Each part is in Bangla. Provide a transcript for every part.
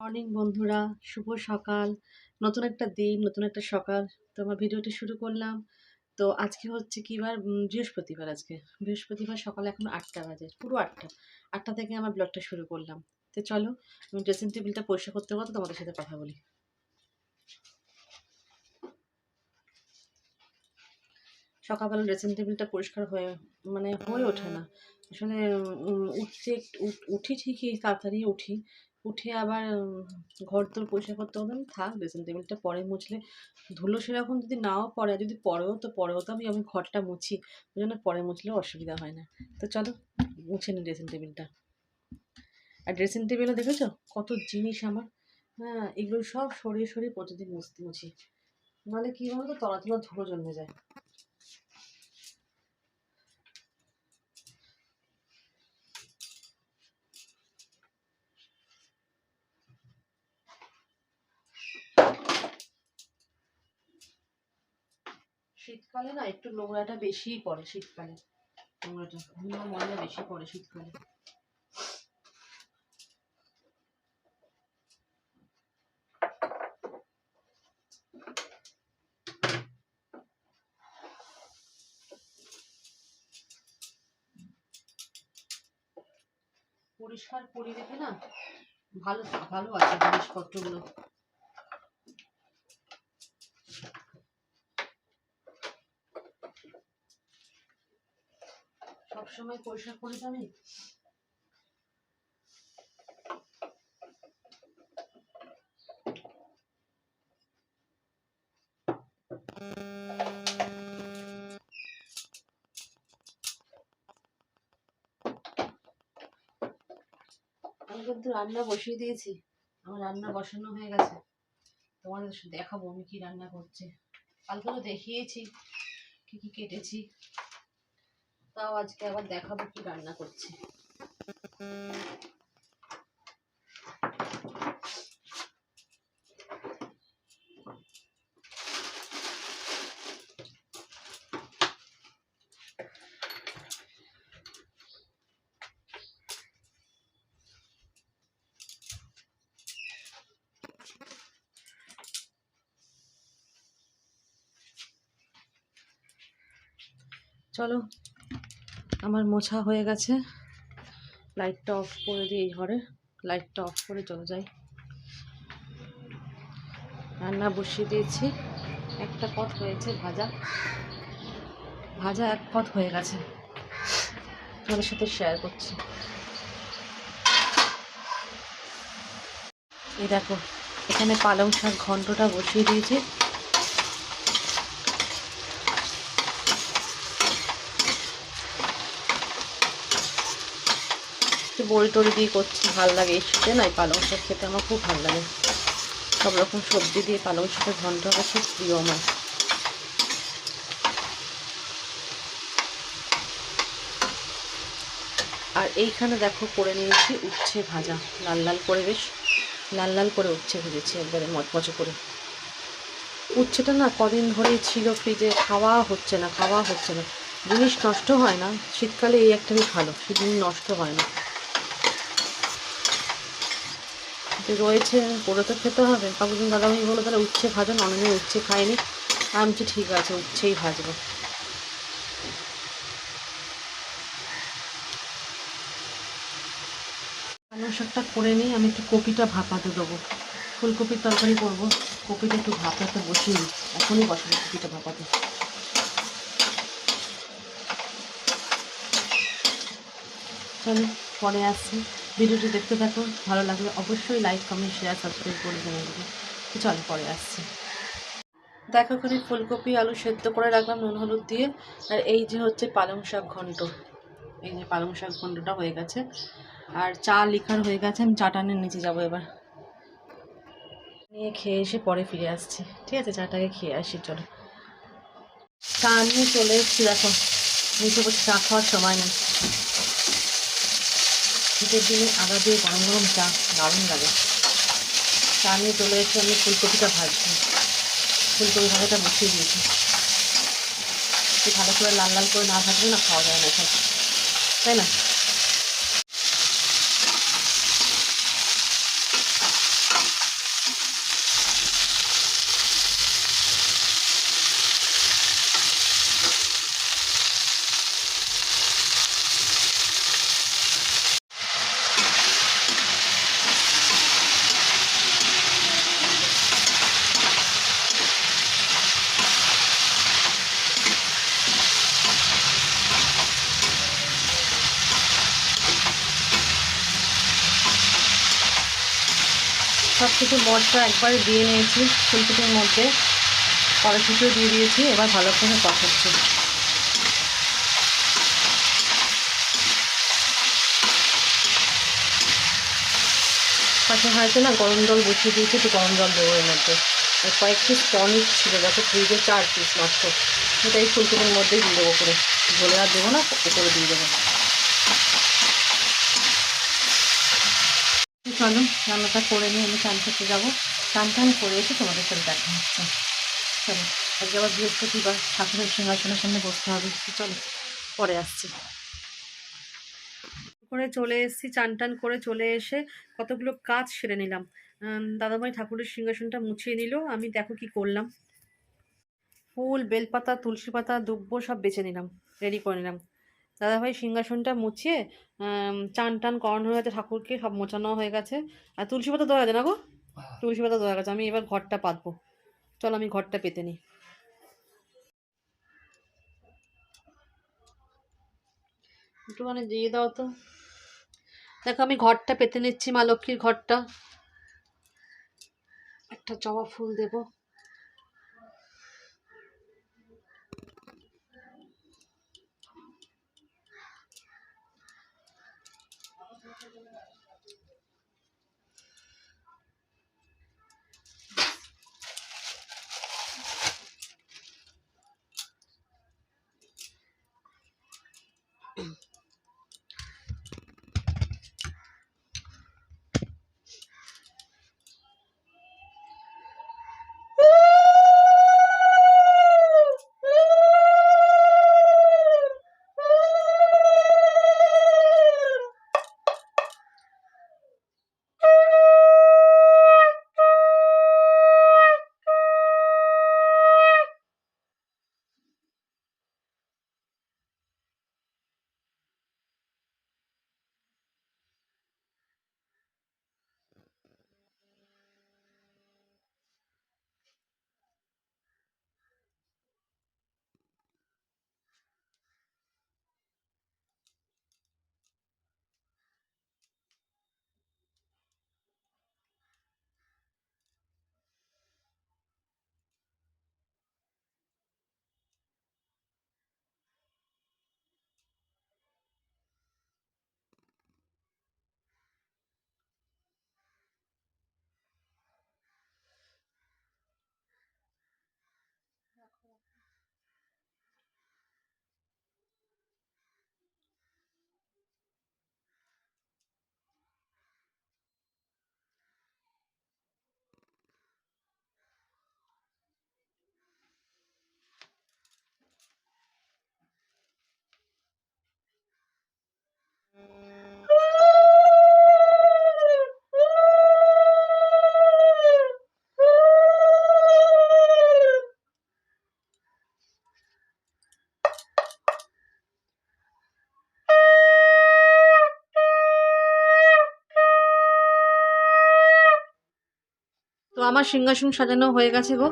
মর্নিং বন্ধুরা, শুভ সকাল। নতুন একটা দিন, নতুন একটা সকাল। তো আমার ভিডিওটি শুরু করলাম। তো আজকে হচ্ছে কি বার? বৃহস্পতিবার আজকে। বৃহস্পতিবার সকালে এখন আটটা বাজে, পুরো আটটা। আটটা থেকে আমার ব্লগটা শুরু করলাম। তো চলো, আমি ড্রেসিং টেবিলটা পরিষ্কার করতে করতে তোমাদের সাথে কথা বলি। সকালবেলা ড্রেসিং টেবিলটা পরিষ্কার হয়ে মানে হয়ে ওঠে না। আসলে উঠতে উঠি ঠিকই, তাড়াতাড়ি উঠি। উঠে আবার ঘর তোর পরিষ্কার করতে হবে থাক ড্রেসিং টেবিলটা পরে মুছলে। ধুলো সেরকম যদি নাও পড়ে যদি পরেও তো পরেও তো আমি আমি ঘরটা মুছি। ওই জন্য পরে মুছলে অসুবিধা হয় না। তো চলো, মুছে নি ড্রেসিং টেবিলটা আর ড্রেসিং টেবিলে দেখেছ? কত জিনিস আমার। হ্যাঁ এগুলো সব সরিয়ে সরিয়ে প্রতিদিন মুছতে মুছি। নাহলে কী বলতো, তলা তলা ধুলো জন্মে যায়। শীতকালে না একটু নোংরাটা বেশিই পড়ে শীতকালে। নোংরাটা ধুলো ময়লা বেশি পড়ে শীতকালে। পরিষ্কার পরিবেশে না ভালো ভালো আছে জিনিসপত্রগুলো। সবসময় পরিষ্কার করি আমি কিন্তু রান্না বসিয়ে দিয়েছি। আমার রান্না বসানো হয়ে গেছে। তোমাদের দেখাবো আমি কি রান্না করছি। কালকে তো দেখিয়েছি, কি কি কেটেছি। তাও আজকে আবার দেখাবো কি রান্না করছি। চলো আমার মোছা হয়ে গেছে। লাইটটা অফ করে দিই এই ঘরে। লাইটটা অফ করে চলে যাই। রান্না বসিয়ে দিয়েছি। একটা পথ হয়েছে ভাজা। ভাজা এক পথ হয়ে গেছে। তোমাদের সাথে শেয়ার করছি। এই দেখো, এখানে পালং শাক ঘন্টটা বসিয়ে দিয়েছি। বড়ি টড়ি দিয়ে করছি, ভালো লাগে এই শীতে। না, এই পালং শাক খেতে আমার খুব ভালো লাগে। সব রকম সবজি দিয়ে পালং শাকের ঘন্টটা খুব প্রিয় আমার। আর এইখানে দেখো, করে নিয়েছি উচ্ছে ভাজা। লাল লাল করে বেশ, লাল লাল করে উচ্ছে ভেজেছি একবারে মচমচে করে। উচ্ছেটা না কদিন ধরেই ছিল ফ্রিজে, খাওয়া হচ্ছে না, খাওয়া হচ্ছে না। জিনিস নষ্ট হয় না, শীতকালে এই একটাই ভালো সে জিনিস নষ্ট হয় না যে রয়েছে, করে তো খেতে হবে। কাকুদিন দাদাভাই বলো তাহলে উচ্ছে ভাজুন অনেকদিন উচ্ছে খাইনি। আমি বলছি, ঠিক আছে, উচ্ছেই ভাজবো। পালং শাকটা করে নিই আমি একটু কপিটা ভাপাতে দেবো। ফুলকপির তরকারি করব। কপিটা একটু ভাপাতে বসিয়ে দিই। এখনই বসাবো কপিটা ভাপাতে। চলো, পরে আসছি। ভিডিওটি দেখতে থাকো ভালো লাগলে অবশ্যই লাইক কমেন্ট শেয়ার সাবস্ক্রাইব করে দেবে তো চলো, পরে আসছি। দেখো ওখানে ফুলকপি, আলু সেদ্ধ করে রাখলাম নুন, হলুদ দিয়ে। আর এই যে হচ্ছে পালং শাক ঘন্ট। এই যে পালং শাক ঘন্টটা হয়ে গেছে। আর চা লিখার হয়ে গেছে, আমি চাটা নিয়ে নিচে যাব এবার। নিয়ে খেয়ে এসে পরে ফিরে আসছি। ঠিক আছে, চাটাকে খেয়ে আসি, চলো। চা নিয়ে চলে এসেছি, দেখো। নিচে বসে চা খাওয়ার সময় নেই। শীতের দিনে আদা দিয়ে গরম গরম চা দারুণ লাগে। চা নিয়ে চলে এসে আমি ফুলকপিটা ভাজছি। ফুলকপি ভাজাটা বসিয়ে দিয়েছি। ভালো করে লাল লাল করে না ভাজলে না খাওয়া যায় না তাই না? কিছু মশলা একবারে দিয়ে নিয়েছি ফুলকপির মধ্যে। কড়াইশুটিও দিয়ে দিয়েছি, এবার ভালো করে কষাচ্ছি। পাশে হয়তো না গরম জল বসিয়ে দিয়েছি, একটু গরম জল দেবো এর মধ্যে। আর কয়েক পিস ছিল, দেখো, ফ্রিজে চার পিস মাত্র। সেটা এই ফুলকপির মধ্যেই দিয়ে দেবো করে ঝোলে আর দেবো না করে দিয়ে দেবো চলো রান্নাটা করে নিয়ে আমি চান করতে যাব। চান টান করে এসে তোমাদের সাথে দেখা হচ্ছে। চলো, আজকে আবার বৃহস্পতিবার, ঠাকুরের সিংহাসনের সামনে বসতে হবে চলো, পরে আসছি। করে চলে এসেছি, চান টান করে চলে এসে কতগুলো কাজ সেরে নিলাম। দাদাভাই ঠাকুরের সিংহাসনটা মুছিয়ে নিল, আমি দেখো কি করলাম। ফুল, বেলপাতা, তুলসী পাতা, দুব্ব সব বেছে নিলাম রেডি করে নিলাম। দাদাভাই সিংহাসনটা মুছিয়ে চান টান করানো হয়ে গেছে ঠাকুরকে সব মোছানো হয়ে গেছে। আর তুলসী পাতা দেওয়া গেছে না গো? তুলসী পাতা দেওয়া গেছে আমি এবার ঘরটা পাতবো। চলো আমি ঘরটা পেতে নিই। একটুখানি দিয়ে দাও তো। দেখো আমি ঘরটা পেতে নিচ্ছি মা লক্ষ্মীর ঘরটা। একটা জবা ফুল দেব। আমার সিংহাসন সাজানো হয়ে গেছে গো।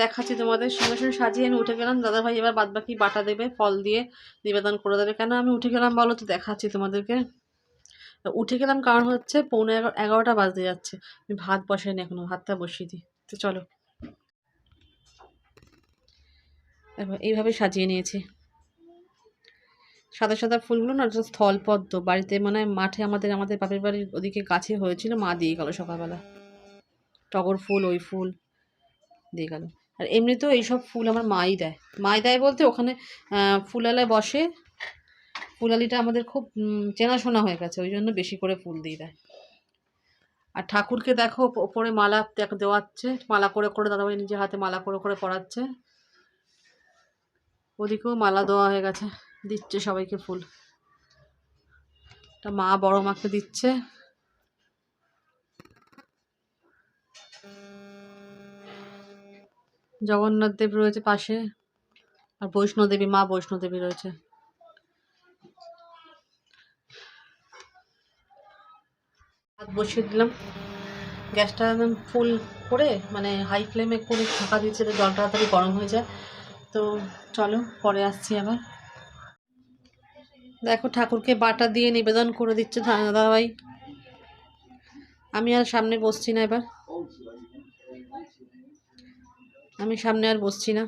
দেখাচ্ছি তোমাদের। সিংহাসন সাজিয়ে আমি উঠে গেলাম। দাদাভাই এবার বাদ বাকি বাটা দেবে, ফল দিয়ে নিবেদন করে দেবে। কেন আমি উঠে গেলাম বলো তো, দেখাচ্ছি তোমাদেরকে। উঠে গেলাম কারণ হচ্ছে পৌনে এগারো এগারোটা বাজতে যাচ্ছে। আমি ভাত বসাইনি এখনও, ভাতটা বসিয়ে দিই। তো চলো। এইভাবে সাজিয়ে নিয়েছি। সাদা সাদা ফুলগুলো না স্থলপদ্ম বাড়িতে মানে মাঠে আমাদের আমাদের বাপের বাড়ির ওদিকে গাছে হয়েছিল, মা দিয়ে গেল সকালবেলা। টগর ফুল, ওই ফুল দিয়ে গেল। আর এমনিতেও এইসব ফুল আমার মাই দেয়। মাই দেয় বলতে ওখানে ফুলালায় বসে। ফুলালিটা আমাদের খুব চেনাশোনা হয়ে গেছে, ওই জন্য বেশি করে ফুল দিয়ে দেয়। আর ঠাকুরকে দেখো, ওপ- ওপরে মালা দেওয়াচ্ছে। মালা করে করে দাদাভাই নিজের হাতে মালা করে করে পরাচ্ছে। ওদিকেও মালা দেওয়া হয়ে গেছে, দিচ্ছে সবাইকে ফুল। তা মা বড় মাকে দিচ্ছে। জগন্নাথ দেব রয়েছে পাশে, আর বৈষ্ণোদেবী, মা বৈষ্ণোদেবী রয়েছে। ভাত বসিয়ে দিলাম। গ্যাসটা একদম ফুল করে মানে হাই ফ্লেমে করে ঢাকা দিচ্ছে যাতে জলটা তাড়াতাড়ি গরম হয়ে যায়। তো চলো, পরে আসছি আবার। দেখো, ঠাকুরকে বাটা দিয়ে নিবেদন করে দিচ্ছে দাদাভাই। আমি আর সামনে বসছি না এবার। আমি সামনে আর বসছি না।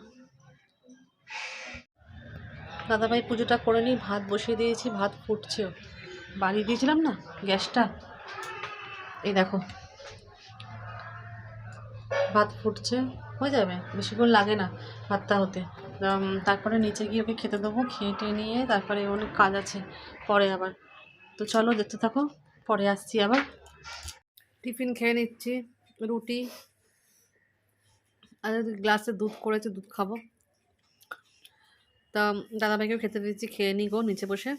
দাদাভাই পুজোটা করে নিই, ভাত বসিয়ে দিয়েছি, ভাত ফুটছেও বাড়ি দিয়েছিলাম না, গ্যাসটা? এই দেখো। ভাত ফুটছে, হয়ে যাবে, বেশিক্ষণ লাগে না ভাতটা হতে। তারপরে নিচে গিয়ে ওকে খেতে দেবো, খেয়ে নিয়ে তারপরে অনেক কাজ আছে, পরে আবার। তো চলো দেখতে থাকো, পরে আসছি আবার। টিফিন খেয়ে নিচ্ছি, রুটি আর গ্লাসে দুধ করেছে, দুধ খাব। তা দাদাভাইকেও খেতে দিয়েছি, খেয়ে নি গো নিচে বসে।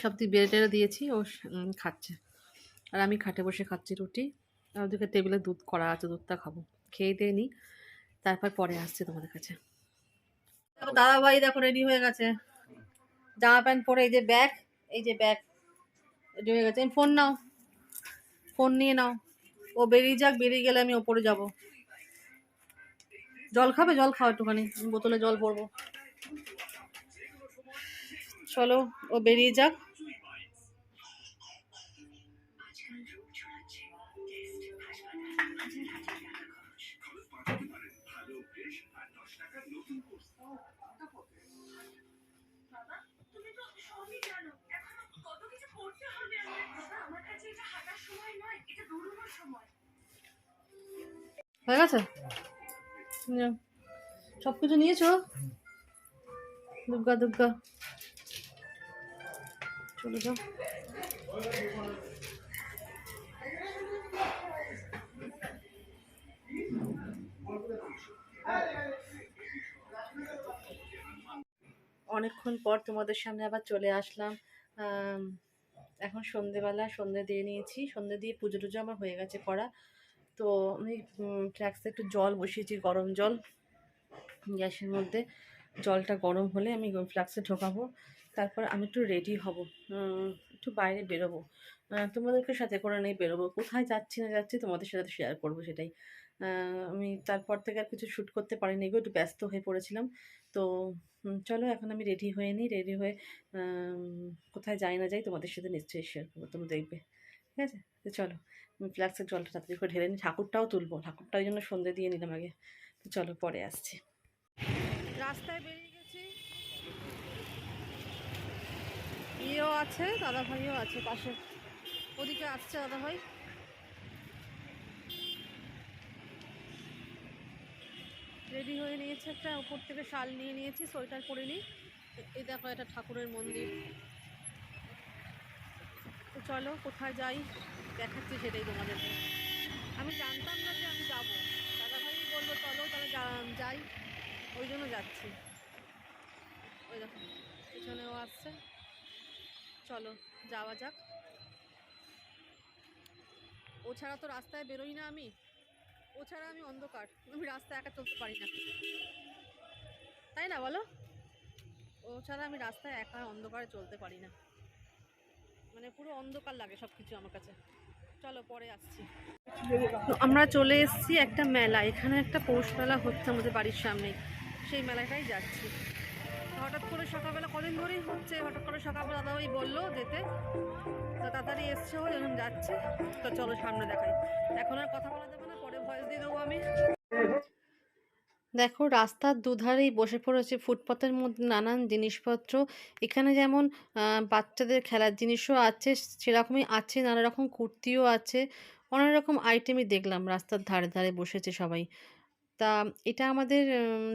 সব দিয়ে বেড়ে টেড়ে দিয়েছি, ও খাচ্ছে। আর আমি খাটে বসে খাচ্ছি রুটি। আর ওদিকে টেবিলে দুধ করা আছে, দুধটা খাব। খেয়ে দিয়ে নিই তারপর পরে আসছে তোমাদের কাছে। দাদা ভাই দেখো রেডি হয়ে গেছে। জামা প্যান্ট পরে এই যে ব্যাগ, এই যে ব্যাগ রেডি হয়ে গেছে। ফোন নাও, ফোন নিয়ে নাও। ও বেরিয়ে যাক, বেরিয়ে গেলে আমি ওপরে যাব। জল খাবে? জল খাও একটুখানি। বোতলে জল পরবো চলো ও বেরিয়ে যাক। হয়ে গেছে? সব কিছু নিয়েছো? দুর্গা দুর্গা চলে যাও। অনেকক্ষণ পর তোমাদের সামনে আবার চলে আসলাম। এখন সন্ধেবেলা, সন্ধে দিয়ে নিয়েছি। সন্ধে দিয়ে পুজো টুজো আমার হয়ে গেছে করা। তো আমি ফ্ল্যাক্সে একটু জল বসিয়েছি, গরম জল। গ্যাসের মধ্যে জলটা গরম হলে আমি ফ্লাক্সে ঢোকাবো। তারপর আমি একটু রেডি হব। একটু বাইরে বেরোবো। তোমাদেরকে সাথে করে নিয়ে বেরোবো। কোথায় যাচ্ছি, না যাচ্ছি তোমাদের সাথে শেয়ার করব সেটাই। আমি তারপর থেকে আর কিছু শ্যুট করতে পারিনি গো একটু ব্যস্ত হয়ে পড়েছিলাম। তো চলো এখন আমি রেডি হয়ে নিই রেডি হয়ে কোথায় যাই, না যাই তোমাদের সাথে নিশ্চয়ই শেয়ার করব। তুমি দেখবে। ঠিক আছে? তো চলো ফ্লাক্সের জলটা তাড়াতাড়ি করে ঢেলে নিই। ঠাকুরটাও তুলবো ঠাকুরটা ওই জন্য সন্ধে দিয়ে নিলাম আগে। তো চলো, পরে আসছি। রাস্তায় বেরিয়ে গেছি। ইয়েও আছে দাদা ভাইও আছে পাশে। ওদিকে আসছে দাদা ভাই রেডি হয়ে নিয়েছে একটা, উপর থেকে শাল নিয়ে নিয়েছি, সোয়েটার পরে নিই। এই দেখো, এটা ঠাকুরের মন্দির। চলো, কোথায় যাই? দেখাচ্ছি সেটাই তোমাদেরকে। আমি জানতাম না যে আমি যাব। দাদা ভাই বলল, চলো, তাহলে যাই। ওই জন্য যাচ্ছি। ওই দেখো, পিছনেও আসছে। চলো, যাওয়া যাক। ও ছাড়া তো রাস্তায় বেরোই না আমি। ও ছাড়া আমি অন্ধকার। আমি রাস্তায় একা চলতে পারি না। তাই না বলো? ও ছাড়া আমি রাস্তায় একা, অন্ধকারে চলতে পারি না। মানে পুরো অন্ধকার লাগে সব কিছু আমার কাছে। চলো পরে আসছি। তো আমরা চলে এসেছি একটা মেলা। এখানে একটা পৌষ মেলা হচ্ছে আমাদের বাড়ির সামনে। সেই মেলাটাই যাচ্ছি। হঠাৎ করে সকালবেলা কদিন ধরেই হচ্ছে হঠাৎ করে সকালবেলা দাদা ওই বলল যেতে। তো তাড়াতাড়ি এসছে ও যখন যাচ্ছে। তো চলো সামনে দেখাই। এখন আর কথা বলা যাবে না পরে ভয়েস দিয়ে দেবো আমি। দেখো, রাস্তার দুধারেই বসে পড়েছে ফুটপাতের মধ্যে নানান জিনিসপত্র। এখানে যেমন বাচ্চাদের খেলার জিনিসও আছে, সেরকমই আছে নানা রকম কুর্তিও আছে। অনেক রকম আইটেমই দেখলাম, রাস্তার ধারে ধারে বসেছে সবাই। তা এটা আমাদের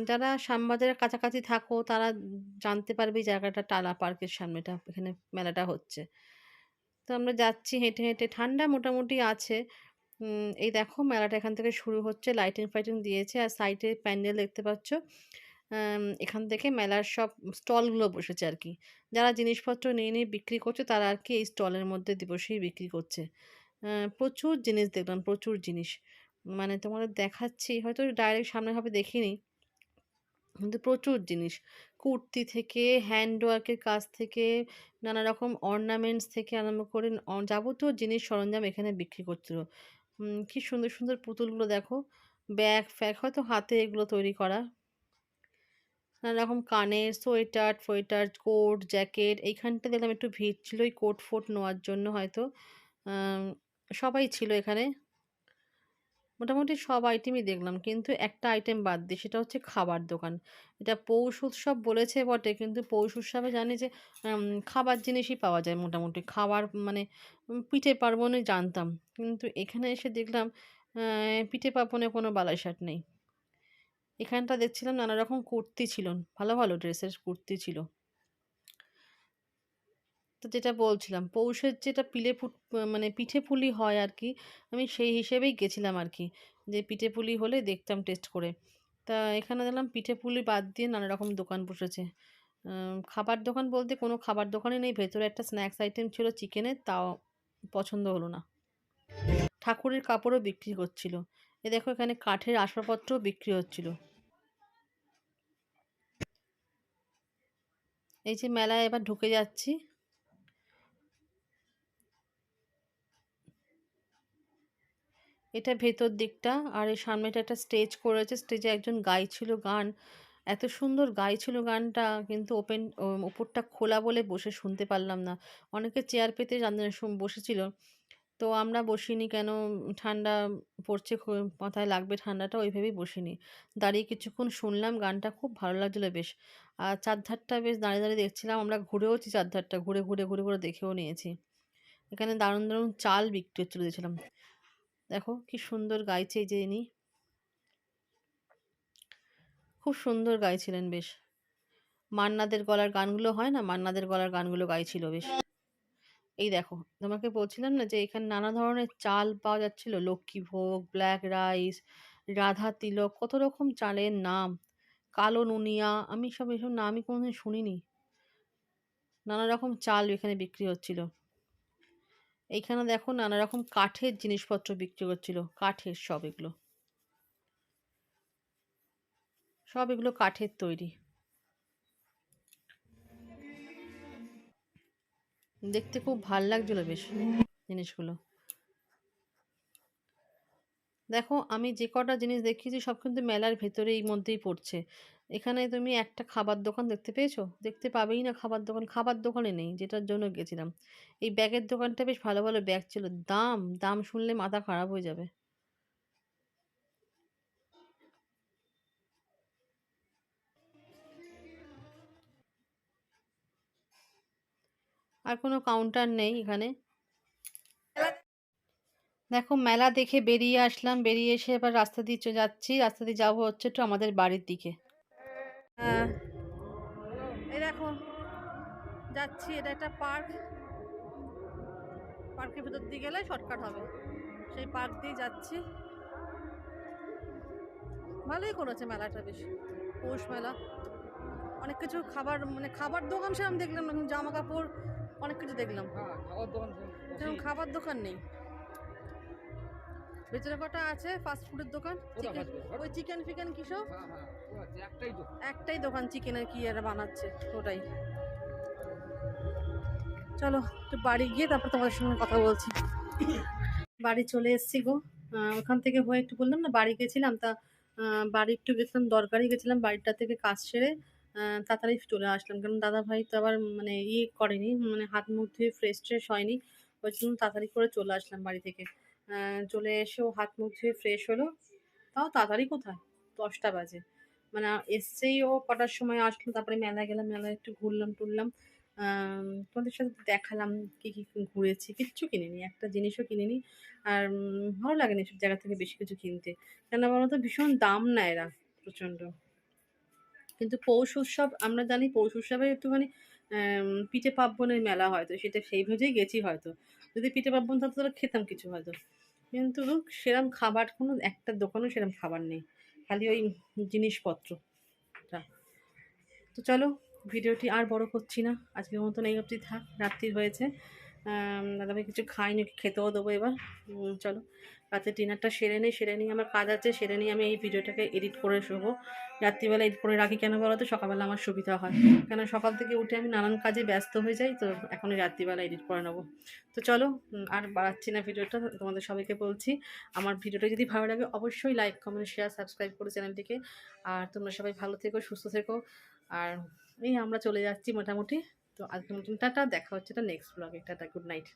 যারা শ্যামবাজারের কাছাকাছি থাকো, তারা জানতে পারবে জায়গাটা টালা পার্কের সামনেটা, এখানে মেলাটা হচ্ছে। তো আমরা যাচ্ছি, হেঁটে হেঁটে, ঠান্ডা মোটামুটি আছে। এই দেখো মেলাটা এখান থেকে শুরু হচ্ছে লাইটিং ফাইটিং দিয়েছে, আর সাইডে প্যান্ডেল দেখতে পাচ্ছ। এখান থেকে মেলার সব স্টলগুলো বসেছে আর কি। যারা জিনিসপত্র নিয়ে নিয়ে বিক্রি করছে, তারা আর কি এই স্টলের মধ্যে দি- বসেই বিক্রি করছে। প্রচুর জিনিস দেখলাম, প্রচুর জিনিস। মানে তোমাদের দেখাচ্ছি, হয়তো ডাইরেক্ট সামনে ভাবে দেখিনি। কিন্তু প্রচুর জিনিস। কুর্তি থেকে হ্যান্ড ওয়ার্কের কাজ থেকে, নানা রকম অর্নামেন্টস থেকে আরম্ভ করে যাবতীয় জিনিস সরঞ্জাম এখানে বিক্রি করছিল। কি সুন্দর সুন্দর পুতুলগুলো দেখো। ব্যাগ, ফ্যাগ, হয়তো হাতে এগুলো তৈরি করা। নানা রকম কানের সোয়েটার, ফোয়েটার, কোট, জ্যাকেট, এইখানটা দেখলাম একটু ভিড় ছিল, ওই কোট ফোট নেওয়ার জন্য হয়তো। সবাই ছিল এখানে। মোটামুটি সব আইটেমই দেখলাম। কিন্তু একটা আইটেম বাদ দিয়ে সেটা হচ্ছে খাবার দোকান। এটা পৌষ উৎসব বলেছে বটে, কিন্তু পৌষ উৎসবে জানি যে খাবার জিনিসই পাওয়া যায় মোটামুটি। খাবার মানে পিঠে পার্বণে জানতাম। কিন্তু এখানে এসে দেখলাম পিঠে পার্বণে কোনো বালাইশাট নেই। এখানটা দেখছিলাম নানা রকম কুর্তি ছিল। ভালো ভালো ড্রেসের কুর্তি ছিল। তো যেটা বলছিলাম, পৌষের যেটা পিলে ফুট মানে পিঠে পুলি হয় আর কি আমি সেই হিসেবেই গেছিলাম আর কি যে পিঠে পুলি হলে দেখতাম টেস্ট করে। তা এখানে দেখলাম পিঠে পুলি বাদ দিয়ে নানা রকম দোকান বসেছে। খাবার দোকান বলতে কোনো খাবার দোকানই নেই, ভেতরে একটা স্ন্যাক্স আইটেম ছিল চিকেনের তাও পছন্দ হলো না। ঠাকুরের কাপড়ও বিক্রি করছিল এ দেখো এখানে কাঠের আসবাবপত্রও বিক্রি হচ্ছিল। এই যে মেলায় এবার ঢুকে যাচ্ছি। এটা ভেতর দিকটা আর এই সামনেটা একটা স্টেজ করেছে। স্টেজে একজন গাইছিল গান। এত সুন্দর গাইছিল গানটা কিন্তু ওপেন ওপরটা খোলা বলে বসে শুনতে পারলাম না। অনেকে চেয়ার পেতে বসেছিল। তো আমরা বসিনি কেন? ঠান্ডা পড়ছে মাথায় লাগবে ঠান্ডাটা, ওইভাবেই বসিনি। দাঁড়িয়ে কিছুক্ষণ শুনলাম গানটা, খুব ভালো লাগছিল বেশ। আর চারধারটা বেশ দাঁড়িয়ে দাঁড়িয়ে দেখছিলাম। আমরা ঘুরেওছি চারধারটা, ঘুরে ঘুরে ঘুরে ঘুরে দেখেও নিয়েছি। এখানে দারুণ দারুণ চাল বিক্রি হচ্ছিল, দেখছিলাম। দেখো কি সুন্দর গাইছে যে ইনি। খুব সুন্দর গাইছিলেন বেশ। মান্নাদের গলার গানগুলো হয় না? মান্নাদের গলার গানগুলো গাইছিল বেশ। এই দেখো, তোমাকে বলছিলাম না যে এখানে নানা ধরনের চাল পাওয়া যাচ্ছিল? লক্ষ্মীভোগ ব্ল্যাক রাইস রাধা তিলক, কত রকম চালের নাম। কালো নুনিয়া, আমি সব এসব নামই কোনোদিন শুনিনি। নানা রকম চাল এখানে বিক্রি হচ্ছিল। এইখানে দেখো নানা রকম কাঠের জিনিসপত্র বিক্রি করছিল। কাঠের সব এগুলো। সব এগুলো কাঠের তৈরি। দেখতে খুব ভালো লাগছিল বেশ জিনিসগুলো। দেখো আমি যে কটা জিনিস দেখিয়েছি সব কিন্তু মেলার ভেতরেই মধ্যেই পড়ছে। এখানে তুমি একটা খাবার দোকান দেখতে পেয়েছ? দেখতে পাবেই না খাবার দোকান। খাবার দোকানে নেই, যেটার জন্য গেছিলাম। এই ব্যাগের দোকানটা বেশ ভালো ভালো ব্যাগ ছিল। দাম দাম শুনলে মাথা খারাপ হয়ে যাবে। আর কোনো কাউন্টার নেই এখানে। দেখো, মেলা দেখে বেরিয়ে আসলাম। বেরিয়ে এসে এবার রাস্তা দিয়ে যাচ্ছি। রাস্তা দিয়ে যাব হচ্ছে একটু আমাদের বাড়ির দিকে। এই দেখো যাচ্ছি এটা একটা পার্ক। পার্কের ভেতর দিয়ে গেলে শর্টকাট হবে। সেই পার্ক দিয়ে যাচ্ছি। ভালোই করেছে মেলাটা বেশ। পৌষ মেলা। অনেক কিছু খাবার মানে খাবার দোকান সেরকম দেখলাম না জামা কাপড় অনেক কিছু দেখলাম। হ্যাঁ সেরকম খাবার দোকান নেই। ভেতরে কটা আছে? ফাস্ট ফুডের দোকান? ওই চিকেন ফিকেন কিসব হ্যাঁ হ্যাঁ একটাই দোকান। চিকেনের কি এরা বানাচ্ছে ওটাই। চলো একটু বাড়ি গিয়ে তারপর তোমাদের সঙ্গে কথা বলছি। বাড়ি চলে এসেছি গো। ওখান থেকে হয়ে একটু বললাম না বাড়ি গেছিলাম তা বাড়ি একটু গেছিলাম দরকারি গেছিলাম বাড়িটা থেকে কাজ সেরে তাড়াতাড়ি চলে আসলাম। কারণ দাদা ভাই তো আবার মানে ইয়ে করেনি মানে হাত মুখ ধুয়ে ফ্রেশ ট্রেশ হয়নি ওই জন্য তাড়াতাড়ি করে চলে আসলাম বাড়ি থেকে। চলে এসেও হাত মুখ ধুয়ে ফ্রেশ হলো। তাও তাড়াতাড়ি কোথায়? দশটা বাজে। মানে এসছেই ও কটার সময় আসলো, তারপরে মেলায় গেলাম, মেলায় একটু ঘুরলাম, টুরলাম। তোমাদের সাথে দেখালাম কি কি ঘুরেছি, কিচ্ছু কিনিনি, একটা জিনিসও কিনিনি। আর ভালো লাগে না এসব জায়গা থেকে বেশি কিছু কিনতে। কেন বলো তো, ভীষণ দাম নেয় এরা, প্রচণ্ড। কিন্তু পৌষ উৎসব, আমরা জানি পৌষ উৎসবে একটুখানি পিঠে পার্বণের মেলা হয়তো সেটা সেই ভেবেই গেছি হয়তো। যদি পিঠে পার্বণ থাকতো, তাহলে খেতাম কিছু হয়তো। কিন্তু সেরম খাবার, কোনো একটা দোকানেও সেরম খাবার নেই। খালি ওই জিনিসপত্র তো চলো, ভিডিওটি আর বড় করছি না। আজকের মতন এই অবধি থাক। রাত্রি হয়েছে। দাদা দাদাভাই কিছু খাইনি খেতেও দেবো এবার। চলো। রাতে ডিনারটা সেরে নিই, সেরে নিয়ে আমার কাজ আছে, সেরে নিয়ে আমি এই ভিডিওটাকে এডিট করে শোবো। রাত্রিবেলা এডিট করে রাখি কেন বলো তো সকালবেলা আমার সুবিধা হয়। কেন সকাল থেকে উঠে আমি নানান কাজে ব্যস্ত হয়ে যাই, তো এখন এই রাত্রিবেলা এডিট করে নেব। তো চলো আর বাড়াচ্ছি না ভিডিওটা তোমাদের সবাইকে বলছি, আমার ভিডিওটা যদি ভালো লাগে অবশ্যই লাইক কমেন্ট শেয়ার সাবস্ক্রাইব করে চ্যানেলটিকে। আর তোমরা সবাই ভালো থেকো, সুস্থ থেকো। আর এই আমরা চলে যাচ্ছি মোটামুটি। তো আজকের মতন টাটা, দেখা হচ্ছে এটা নেক্সট ব্লগে টাটা গুড নাইট